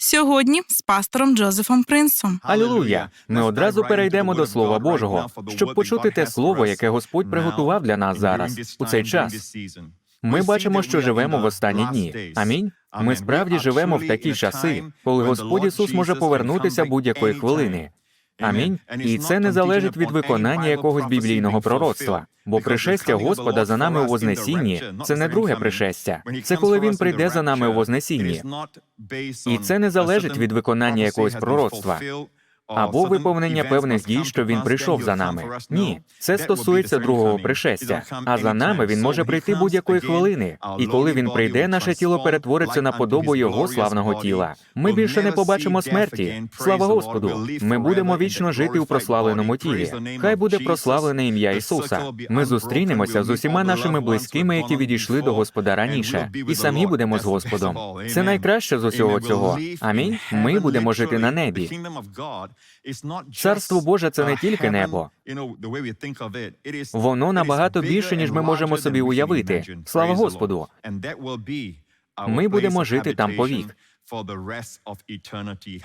Сьогодні з пастором Джозефом Принсом. Алілуя! Ми одразу перейдемо до Слова Божого, щоб почути те слово, яке Господь приготував для нас зараз у цей час. Ми бачимо, що живемо в останні дні. Амінь. Ми справді живемо в такі часи, коли Господь Ісус може повернутися будь-якої хвилини. Амінь. І це не залежить від виконання якогось біблійного пророцтва. Бо пришестя Господа за нами у Вознесінні це не друге пришестя. Це коли він прийде за нами у Вознесінні. І це не залежить від виконання якогось пророцтва або виповнення певних дій, що він прийшов за нами. Ні, це стосується другого пришестя. А за нами він може прийти будь-якої хвилини. І коли він прийде, наше тіло перетвориться на подобу його славного тіла. Ми більше не побачимо смерті. Слава Господу! Ми будемо вічно жити у прославленому тілі. Хай буде прославлене ім'я Ісуса. Ми зустрінемося з усіма нашими близькими, які відійшли до Господа раніше, і самі будемо з Господом. Це найкраще з усього цього. Амінь. Ми будемо жити на небі. Царство Боже це не тільки небо. Воно набагато більше, ніж ми можемо собі уявити. Слава Господу! Ми будемо жити там повік.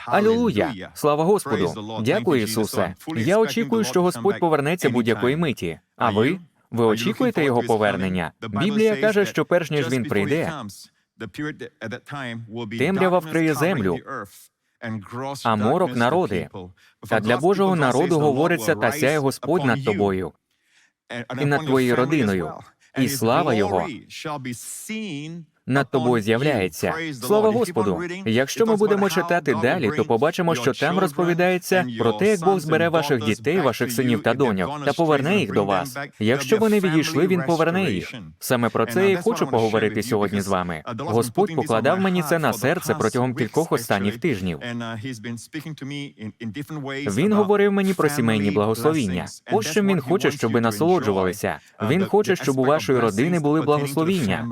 Алілуя! Слава Господу! Дякую, Ісусе. Я очікую, що Господь повернеться будь-якої миті. А ви? Ви очікуєте його повернення? Біблія каже, що перш ніж він прийде, темрява вкриє землю, а морок народи. Та для Божого народу говориться та сяє Господь над тобою і над твоєю родиною, і слава Його над тобою з'являється. Слава Господу! Якщо ми будемо читати далі, то побачимо, що там розповідається про те, як Бог збере ваших дітей, ваших синів та доньок, та поверне їх до вас. Якщо вони відійшли, він поверне їх. Саме про це я і хочу поговорити сьогодні з вами. Господь покладав мені це на серце протягом кількох останніх тижнів. Він говорив мені про сімейні благословіння. Ось чим він хоче, щоб ви насолоджувалися. Він хоче, щоб у вашої родини були благословіння.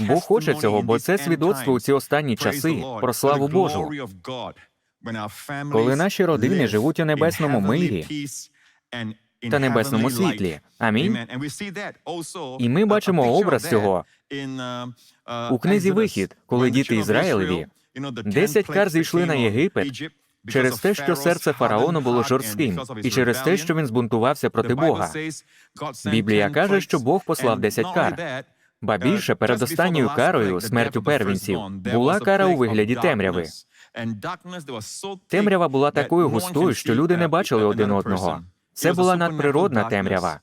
Бог хоче цього, бо це свідоцтво у ці останні часи про славу Божу. Коли наші родини живуть у небесному мирі та небесному світлі. Амінь. І ми бачимо образ цього у книзі Вихід, коли діти Ізраїлеві десять кар зійшли на Єгипет через те, що серце фараону було жорстким, і через те, що він збунтувався проти Бога. Біблія каже, що Бог послав десять кар. Ба більше перед останньою карою, смертю первінців, була кара у вигляді темряви. Темрява була такою густою, що люди не бачили один одного. Це була надприродна темрява.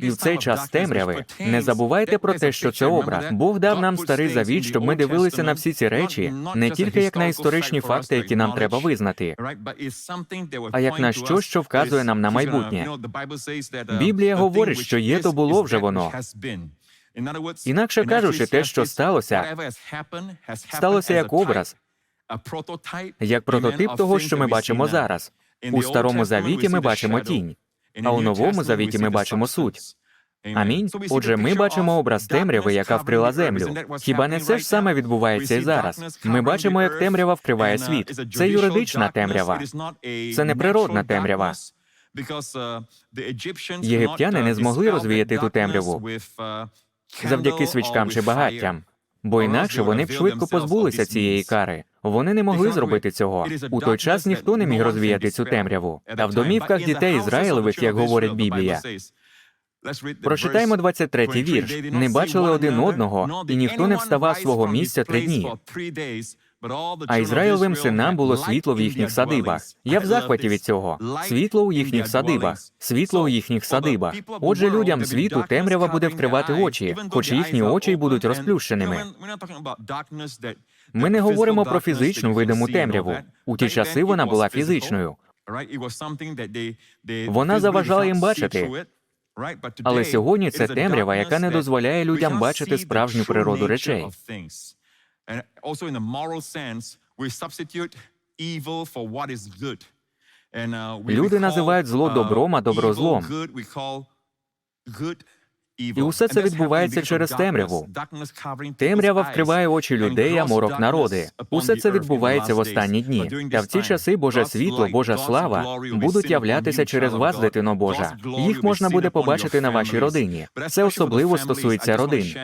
І в цей час темряви не забувайте про те, що це образ. Бог дав нам старий завіт, щоб ми дивилися на всі ці речі не тільки як на історичні факти, які нам треба визнати, а як на що, що вказує нам на майбутнє. Біблія говорить, що є, то було вже воно. Інакше кажучи, те, що сталося, сталося як образ, як прототип того, що ми бачимо зараз. У старому завіті ми бачимо тінь, а у новому завіті ми бачимо суть. Амінь. Отже, ми бачимо образ темряви, яка вкрила землю. Хіба не це ж саме відбувається і зараз? Ми бачимо, як темрява вкриває світ. Це юридична темрява. Це не природна темрява. Єгиптяни не змогли розвіяти ту темряву завдяки свічкам чи багаттям. Бо інакше вони б швидко позбулися цієї кари. Вони не могли зробити цього. У той час ніхто не міг розвіяти цю темряву. Та в домівках дітей Ізраїлевих, як говорить Біблія, Прочитаємо 23-й вірш. Не бачили один одного, і ніхто не вставав свого місця три дні. А Ізраїлевим синам було світло в їхніх садибах. Я в захваті від цього. Світло у їхніх садибах, світло у їхніх садибах. Отже, людям світу темрява буде вкривати очі, хоч їхні очі й будуть розплющеними. Ми не говоримо про фізичну видиму темряву. У ті часи вона була фізичною. Вона заважала їм бачити. Але сьогодні це темрява, яка не дозволяє людям бачити справжню природу речей. Люди називають зло добром, а добро злом. І усе це відбувається через темряву. Темрява вкриває очі людей, а морок народи. Усе це відбувається в останні дні. Та в ці часи Боже світло, Божа слава будуть являтися через вас, дитино Божа. Їх можна буде побачити на вашій родині. Це особливо стосується родин.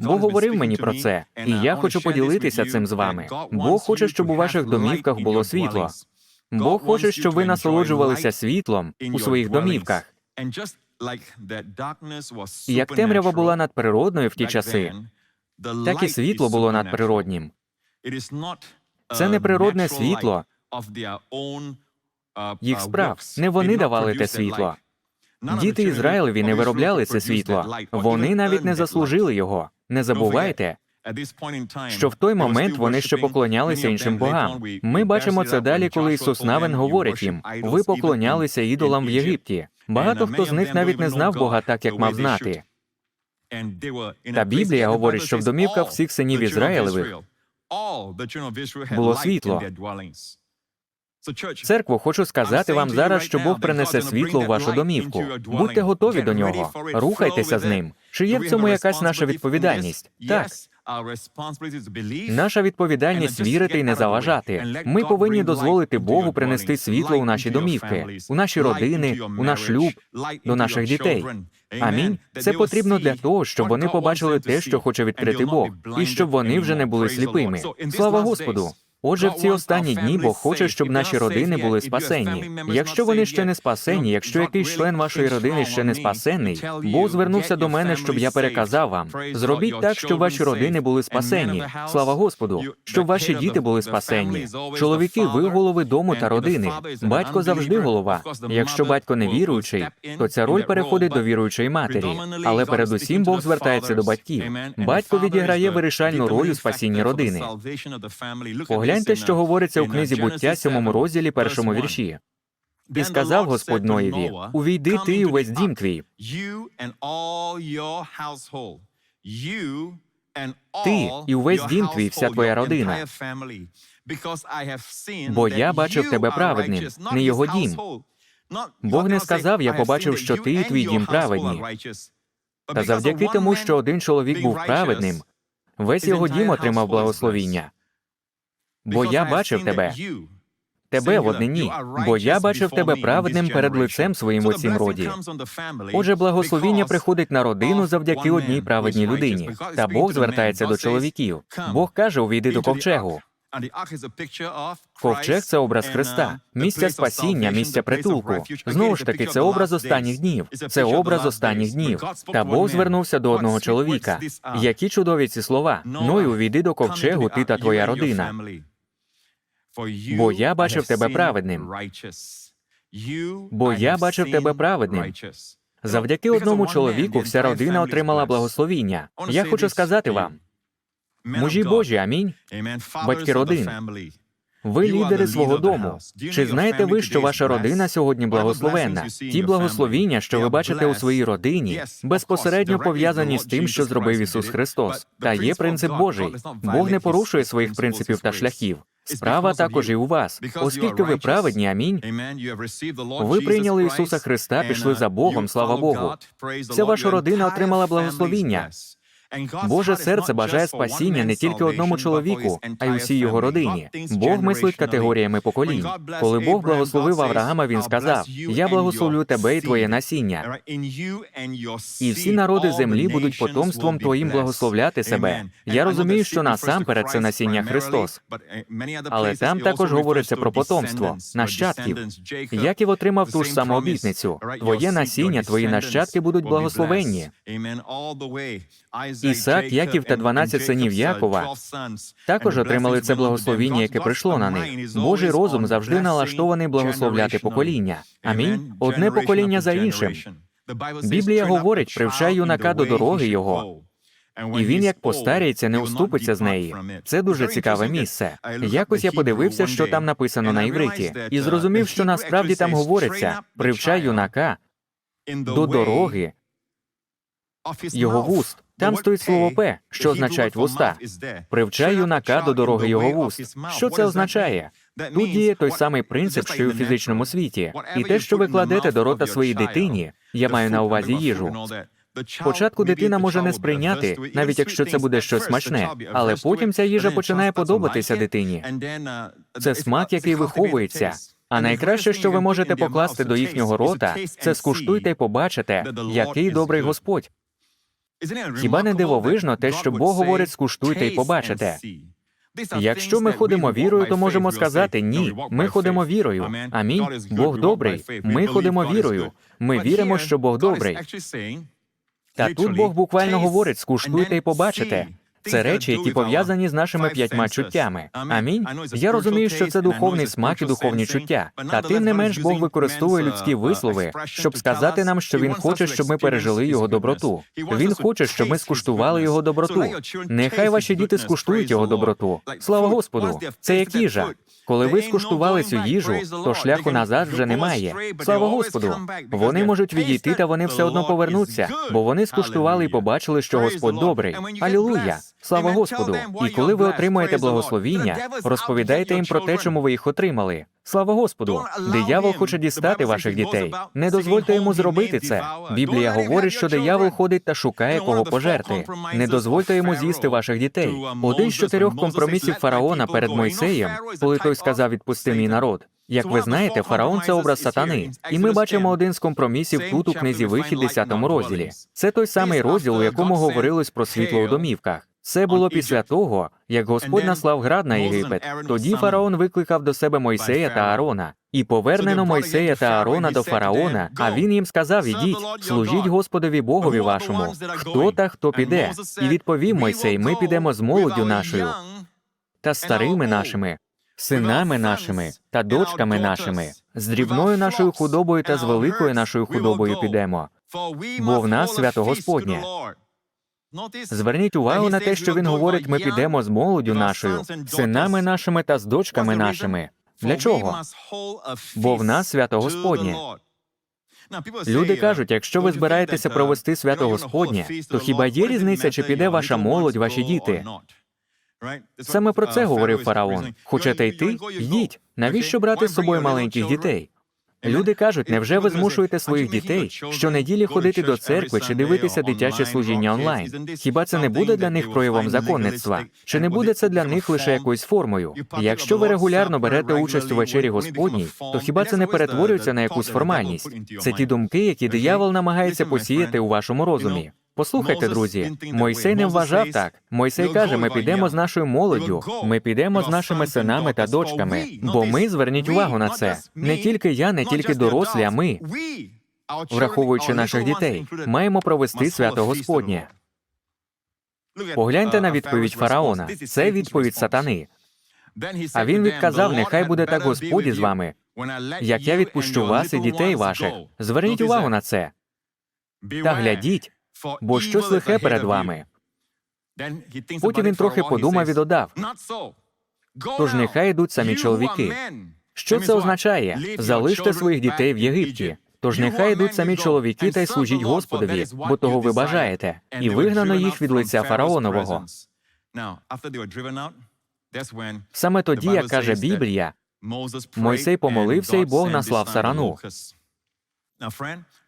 Бог говорив мені про це, і я хочу поділитися цим з вами. Бог хоче, щоб у ваших домівках було світло. Бог хоче, щоб ви насолоджувалися світлом у своїх домівках. Як темрява була надприродною в ті часи, так і світло було надприроднім. Це не природне світло Їх справ не вони давали те світло. Діти Ізраїлеві не виробляли це світло. Вони навіть не заслужили його. Не забувайте, що в той момент вони ще поклонялися іншим богам. Ми бачимо це далі, коли Ісус Навин говорить їм: ви поклонялися ідолам в Єгипті. Багато хто з них навіть не знав Бога так, як мав знати. Та Біблія говорить, що в домівках всіх синів Ізраїлевих було світло. Церкво, хочу сказати вам зараз, що Бог принесе світло у вашу домівку. Будьте готові до нього, рухайтеся з ним. Чи є в цьому якась наша відповідальність? Так. Наша відповідальність вірити і не заважати. Ми повинні дозволити Богу принести світло у наші домівки, у наші родини, у наш шлюб, до наших дітей. Амінь. Це потрібно для того, щоб вони побачили те, що хоче відкрити Бог, і щоб вони вже не були сліпими. Слава Господу! Отже, в ці останні дні Бог хоче, щоб наші родини були спасені. Якщо вони ще не спасені, якщо якийсь член вашої родини ще не спасений, Бог звернувся до мене, щоб я переказав вам. Зробіть так, щоб ваші родини були спасені. Слава Господу, щоб ваші діти були спасені. Чоловіки, ви голови дому та родини. Батько завжди голова. Якщо батько не віруючий, то ця роль переходить до віруючої матері. Але передусім Бог звертається до батьків. Батько відіграє вирішальну роль у спасінні родини. Погляньте, що говориться у книзі буття, сьомому розділі, першому вірші. І сказав Господь Ноєві: Увійди ти і увесь дім твій. Ти і увесь дім твій, вся твоя родина. Бо я бачив тебе праведним, не його дім. Бог не сказав, я побачив, що ти і твій дім праведні. Та завдяки тому, що один чоловік був праведним, весь його дім отримав благословіння. Бо я бачив тебе, тебе в однині, бо я бачив тебе праведним перед лицем своїм у цім роді. Отже, благословіння приходить на родину завдяки одній праведній людині. Та Бог звертається до чоловіків. Бог каже: увійди до ковчегу. Ковчег це образ Христа, місця спасіння, місця притулку. Знову ж таки, це образ останніх днів. Це образ останніх днів. Та Бог звернувся до одного чоловіка. Які чудові ці слова. Ну і увійди до ковчегу, ти та твоя родина. Бо я бачив тебе праведним. Бо я бачив тебе праведним. Завдяки одному чоловіку вся родина отримала благословіння. Я хочу сказати вам, мужі Божі, амінь. батьки родин. Ви лідери свого дому. Чи знаєте ви, що ваша родина сьогодні благословенна? Ті благословіння, що ви бачите у своїй родині, безпосередньо пов'язані з тим, що зробив Ісус Христос. Та є принцип Божий. Бог не порушує своїх принципів та шляхів. Справа також і у вас, оскільки ви праведні, амінь. Ви прийняли Ісуса Христа, пішли за Богом, слава Богу. Вся ваша родина отримала благословіння. Боже серце бажає спасіння не тільки одному чоловіку, а й усій його родині. Бог мислить категоріями поколінь. Коли Бог благословив Авраама, він сказав: Я благословлю тебе і твоє насіння. І всі народи землі будуть потомством твоїм благословляти себе. Я розумію, що насамперед це насіння Христос. Але там також говориться про потомство, нащадків. Яків отримав ту ж саму обітницю. Твоє насіння, твої нащадки будуть благословенні. Ісак, Яків та 12 синів Якова Також отримали це благословіння, яке прийшло на них. Божий розум завжди налаштований благословляти покоління. Амінь. Одне покоління за іншим. Біблія говорить, привчай юнака до дороги його. І він, як постаріється, не уступиться з неї. Це дуже цікаве місце. Якось я подивився, що там написано на івриті, і зрозумів, що насправді там говориться: привчай юнака до дороги його вуст. Там стоїть слово П, що означають вуста. Привчай юнака до дороги його вуст. Що це означає? Тут діє той самий принцип, що й у фізичному світі, і те, що ви кладете до рота своїй дитині, я маю на увазі їжу. Спочатку дитина може не сприйняти, навіть якщо це буде щось смачне, але потім ця їжа починає подобатися дитині. Це смак, який виховується. А найкраще, що ви можете покласти до їхнього рота, це скуштуйте й побачите, який добрий Господь. Хіба не дивовижно те, що Бог говорить скуштуйте й побачите? Якщо ми ходимо вірою, то можемо сказати ні. Ми ходимо вірою. Амінь. Бог добрий. Ми ходимо вірою. Ми віримо, що Бог добрий. Та тут Бог буквально говорить: скуштуйте й побачите. Це речі, які пов'язані з нашими п'ятьма чуттями. Амінь. Я розумію, що це духовний смак і духовні чуття. Та тим не менш Бог використовує людські вислови, щоб сказати нам, що він хоче, щоб ми пережили його доброту. Він хоче, щоб ми скуштували його доброту. Нехай ваші діти скуштують його доброту. Слава Господу! Це як їжа. Коли ви скуштували цю їжу, то шляху назад вже немає. Слава Господу! Вони можуть відійти, та вони все одно повернуться, бо вони скуштували і побачили, що Господь добрий. Алілуя! Слава Господу! І коли ви отримаєте благословіння, розповідайте їм про те, чому ви їх отримали. Слава Господу! Диявол хоче дістати ваших дітей. Не дозвольте йому зробити це. Біблія говорить, що диявол ходить та шукає кого пожерти. Не дозвольте йому з'їсти ваших дітей. Один з чотирьох компромісів фараона перед Мойсеєм, коли той сказав відпусти мій народ. Як ви знаєте, фараон це образ сатани, і ми бачимо один з компромісів тут у книзі Вихід, 10 розділі. Це той самий розділ, у якому говорилось про світло у домівках. Це було після того, як Господь наслав град на Єгипет. Тоді фараон викликав до себе Мойсея та Аарона. І повернено Мойсея та Аарона до фараона, а він їм сказав: Ідіть, служіть Господові Богові вашому. Хто та хто піде? І відповів Мойсей: Ми підемо з молоддю нашою та старими нашими, синами нашими та дочками нашими, з дрібною нашою худобою та з великою нашою худобою підемо. Бо в нас свято Господнє. Зверніть увагу на те, що він говорить: ми підемо з молоддю нашою, синами нашими та з дочками нашими. Для чого? Бо в нас свято Господнє. Люди кажуть, якщо ви збираєтеся провести свято Господнє, то хіба є різниця, чи піде ваша молодь, ваші діти? Саме про це говорив фараон. Хочете йти? Йдіть. Навіщо брати з собою маленьких дітей? Люди кажуть, невже ви змушуєте своїх дітей щонеділі ходити до церкви чи дивитися дитяче служіння онлайн? Хіба це не буде для них проявом законництва? Чи не буде це для них лише якоюсь формою? Якщо ви регулярно берете участь у вечері Господній, то хіба це не перетворюється на якусь формальність? Це ті думки, які диявол намагається посіяти у вашому розумі. Послухайте, друзі, Мойсей не вважав так. Мойсей каже: ми підемо з нашою молоддю, ми підемо з нашими синами та дочками. Бо ми зверніть увагу на це. Не тільки я, не тільки дорослі, а ми, враховуючи наших дітей, маємо провести свято Господнє. Погляньте на відповідь фараона. Це відповідь сатани. А він відказав: Нехай буде так Господь із вами, Як я відпущу вас і дітей ваших. Зверніть увагу на це та глядіть, бо щось лихе перед вами. Потім він трохи подумав і додав. Тож нехай йдуть самі чоловіки. Що це означає? Залиште своїх дітей в Єгипті. Тож нехай йдуть самі чоловіки та й служіть Господові, бо того ви бажаєте, і вигнано їх від лиця фараонового. Саме тоді, як каже Біблія, Мойсей помолився, і Бог наслав сарану.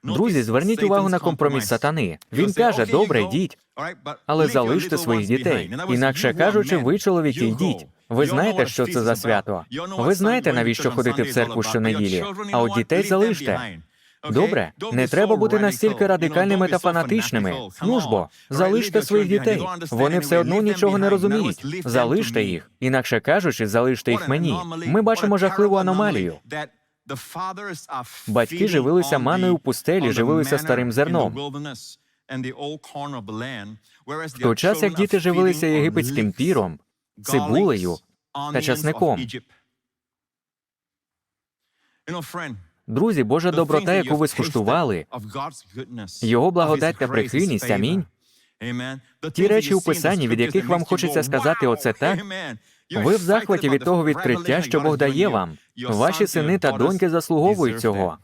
Друзі, зверніть увагу на компроміс сатани. Він каже: добре, йдіть, але залиште своїх дітей. Інакше кажучи, ви, чоловіки, йдіть. Ви знаєте, що це за свято. Ви знаєте, навіщо ходити в церкву щонеділі, а от дітей залиште. Добре, не треба бути настільки радикальними та фанатичними. Ну ж бо, залиште своїх дітей. Вони все одно нічого не розуміють. Залиште їх. Інакше кажучи, залиште їх мені. Ми бачимо жахливу аномалію. Батьки живилися маною в пустелі, живилися старим зерном. В той час, як діти живилися єгипетським піром, цибулею та часником. Друзі, Божа доброта, яку ви скуштували, його благодать та прихильність, амінь. Ті речі у Писанні, від яких вам хочеться сказати оце так, Ви в захваті від того відкриття, що Бог дає вам. Ваші сини та доньки заслуговують цього.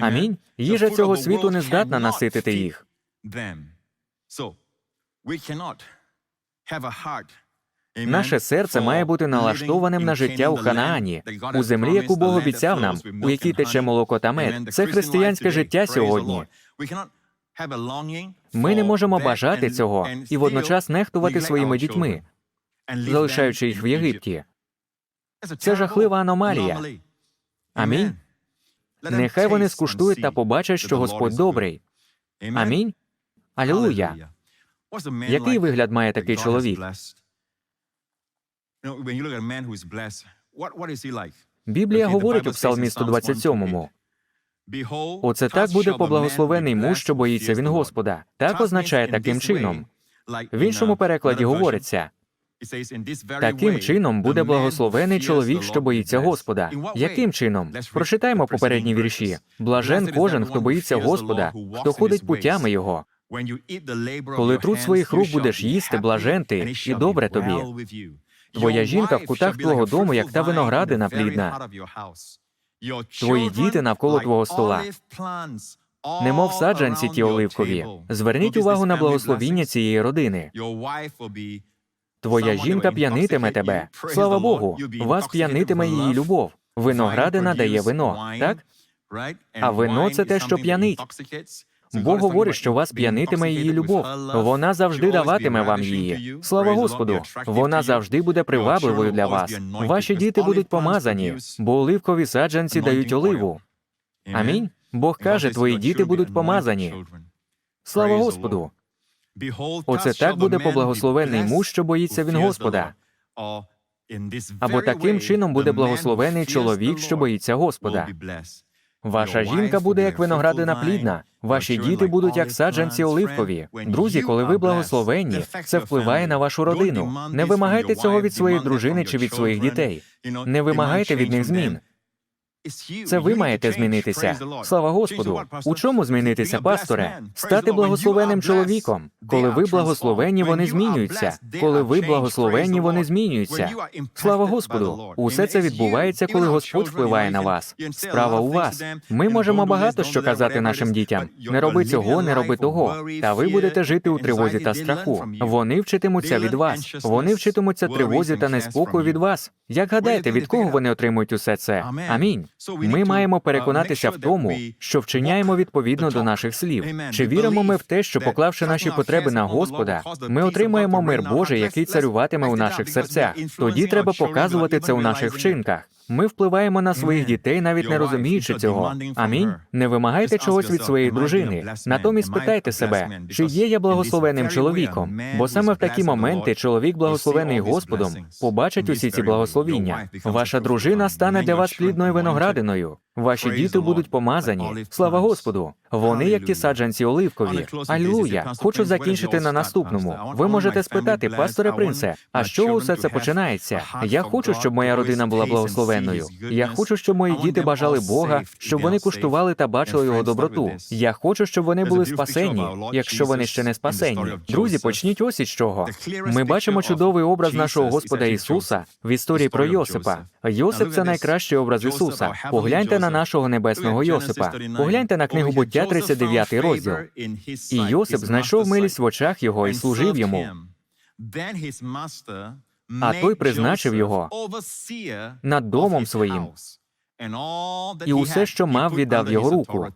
Амінь. Їжа цього світу не здатна наситити їх. Наше серце має бути налаштованим на життя у Ханаані, у землі, яку Бог обіцяв нам, у якій тече молоко та мед. Це християнське життя сьогодні. Ми не можемо бажати цього і водночас нехтувати своїми дітьми, залишаючи їх в Єгипті. Це жахлива аномалія. Амінь. Нехай вони скуштують та побачать, що Господь добрий. Амінь. Алілуя. Який вигляд має такий чоловік? Біблія говорить у Псалмі 127-му. Оце так буде поблагословений муж, що боїться він Господа. Так означає таким чином. В іншому перекладі говориться: таким чином буде благословений чоловік, що боїться Господа. Яким чином? Прочитаємо попередні вірші. Блажен кожен, хто боїться Господа, хто ходить путями його. Коли труд своїх рук будеш їсти, блажен ти, і добре тобі. Твоя жінка в кутах твого дому, як та виноградина плідна. Твої діти навколо твого стола. Немов саджанці ті оливкові. Зверніть увагу на благословіння цієї родини. Твоя жінка п'янитиме тебе. Слава Богу, вас п'янитиме її любов. Виноградина дає вино, так? А вино це те, що п'янить. Бог говорить, що вас п'янитиме її любов. Вона завжди даватиме вам її. Слава Господу! Вона завжди буде привабливою для вас. Ваші діти будуть помазані, бо оливкові саджанці дають оливу. Амінь. Бог каже, твої діти будуть помазані. Слава Господу! Оце так буде поблагословений муж, що боїться він Господа. Або таким чином буде благословений чоловік, що боїться Господа. Ваша жінка буде як виноградина плідна, ваші діти будуть як саджанці оливкові. Друзі, коли ви благословенні, це впливає на вашу родину. Не вимагайте цього від своєї дружини чи від своїх дітей. Не вимагайте від них змін. Це ви маєте змінитися. Слава Господу. У чому змінитися, пасторе? Стати благословенним чоловіком. Коли ви благословенні, вони змінюються. Коли ви благословенні, вони змінюються. Слава Господу. Усе це відбувається, коли Господь впливає на вас. Справа у вас. Ми можемо багато що казати нашим дітям. Не роби цього, не роби того. Та ви будете жити у тривозі та страху. Вони вчитимуться від вас. Вони вчитимуться тривозі та неспокою від вас. Як гадаєте, від кого вони отримують усе це? Амінь. Ми маємо переконатися в тому, що вчиняємо відповідно до наших слів. Чи віримо ми в те, що поклавши наші потреби на Господа, ми отримаємо мир Божий, який царюватиме у наших серцях. Тоді треба показувати це у наших вчинках. Ми впливаємо на своїх дітей, навіть не розуміючи цього. Амінь. Не вимагайте чогось від своєї дружини. Натомість питайте себе, чи є я благословенним чоловіком? Бо саме в такі моменти чоловік, благословений Господом, побачить усі ці благословіння. Ваша дружина стане для вас плідною виноградиною. Ваші діти будуть помазані. Слава Господу! Вони як ті саджанці оливкові. Алілуя! Хочу закінчити на наступному. Ви можете спитати, пасторе принце, а чого усе це починається? Я хочу, щоб моя родина була благословенною. Я хочу, щоб мої діти бажали Бога, щоб вони куштували та бачили його доброту. Я хочу, щоб вони були спасені, якщо вони ще не спасені. Друзі, почніть ось із чого. Ми бачимо чудовий образ нашого Господа Ісуса в історії про Йосипа. Йосип це найкращий образ Ісуса. Погляньте на нашого небесного Йосипа. Погляньте на книгу буття 39 розділ. І Йосип знайшов милість в очах його і служив йому. А той призначив його над домом своїм, і усе, що мав, віддав його руку.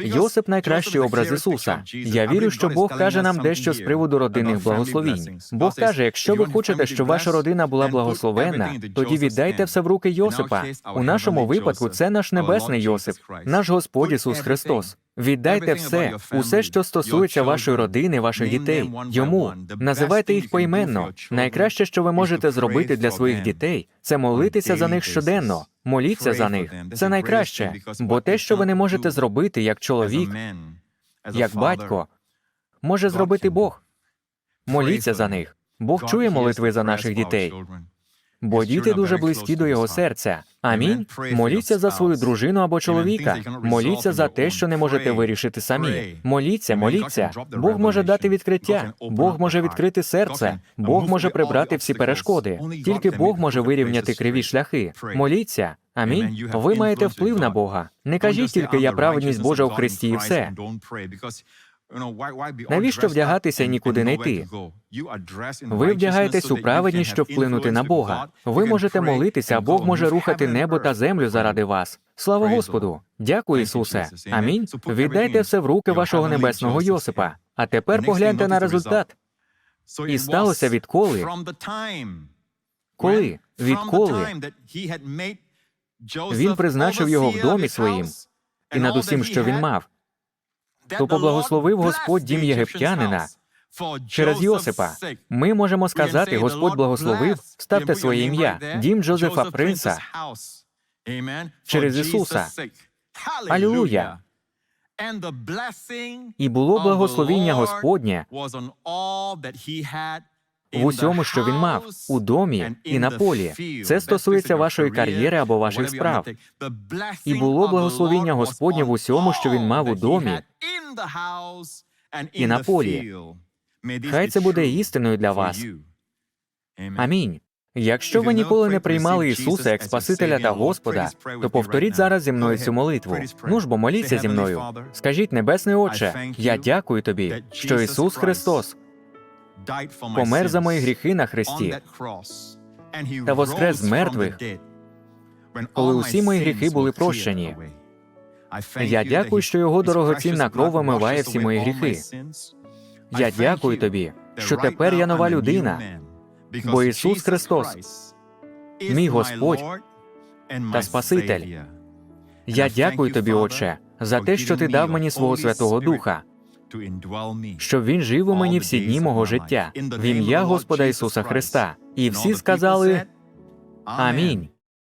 Йосип найкращий образ Ісуса. Я вірю, що Бог каже нам дещо з приводу родинних благословінь. Бог каже: якщо ви хочете, щоб ваша родина була благословенна, тоді віддайте все в руки Йосипа. У нашому випадку це наш небесний Йосип, наш Господь Ісус Христос. Віддайте все, усе, що стосується вашої родини, ваших дітей, йому називайте їх поіменно. Найкраще, що ви можете зробити для своїх дітей, це молитися за них щоденно. Моліться за них. Це найкраще, бо те, що ви не можете зробити як чоловік, як батько, може зробити Бог. Моліться за них. Бог чує молитви за наших дітей. Бо діти дуже близькі до його серця. Амінь. Моліться за свою дружину або чоловіка. Моліться за те, що не можете вирішити самі. Моліться, моліться. Бог може дати відкриття. Бог може відкрити серце. Бог може прибрати всі перешкоди. Тільки Бог може вирівняти криві шляхи. Моліться. Амінь. Ви маєте вплив на Бога. Не кажіть тільки я праведність Божа у Христі і все. Навіщо вдягатися і нікуди не йти? Ви вдягаєтесь у праведність, щоб вплинути на Бога. Ви можете молитися, а Бог може рухати небо та землю заради вас. Слава Господу! Дякую, Ісусе. Амінь. Віддайте все в руки вашого небесного Йосипа. А тепер погляньте на результат. І сталося відколи? Коли? Відколи? Він призначив його в домі своїм І над усім, що він мав, то поблагословив Господь дім єгиптянина через Йосипа. ми можемо сказати, Господь благословив, ставте своє ім'я, дім Джозефа Принца, через Ісуса. Алілуя! і було благословіння Господнє в усьому, що він мав, у домі і на полі. Це стосується вашої кар'єри або ваших справ. І було благословіння Господнє в усьому, що він мав у домі і на полі. Хай це буде істиною для вас. Амінь. Якщо ви ніколи не приймали Ісуса як Спасителя та Господа, то повторіть зараз зі мною цю молитву. Ну ж бо моліться зі мною. Скажіть, Небесний Отче, я дякую тобі, що Ісус Христос помер за мої гріхи на Христі та воскрес з мертвих, коли усі мої гріхи були прощені. Я дякую, що Його дорогоцінна кров вимиває всі мої гріхи. Я дякую тобі, що тепер я нова людина, бо Ісус Христос, мій Господь та Спаситель. Я дякую тобі, Отче, за те, що ти дав мені свого Святого Духа, щоб він жив у мені всі дні мого життя, в ім'я Господа Ісуса Христа. І всі сказали Амінь.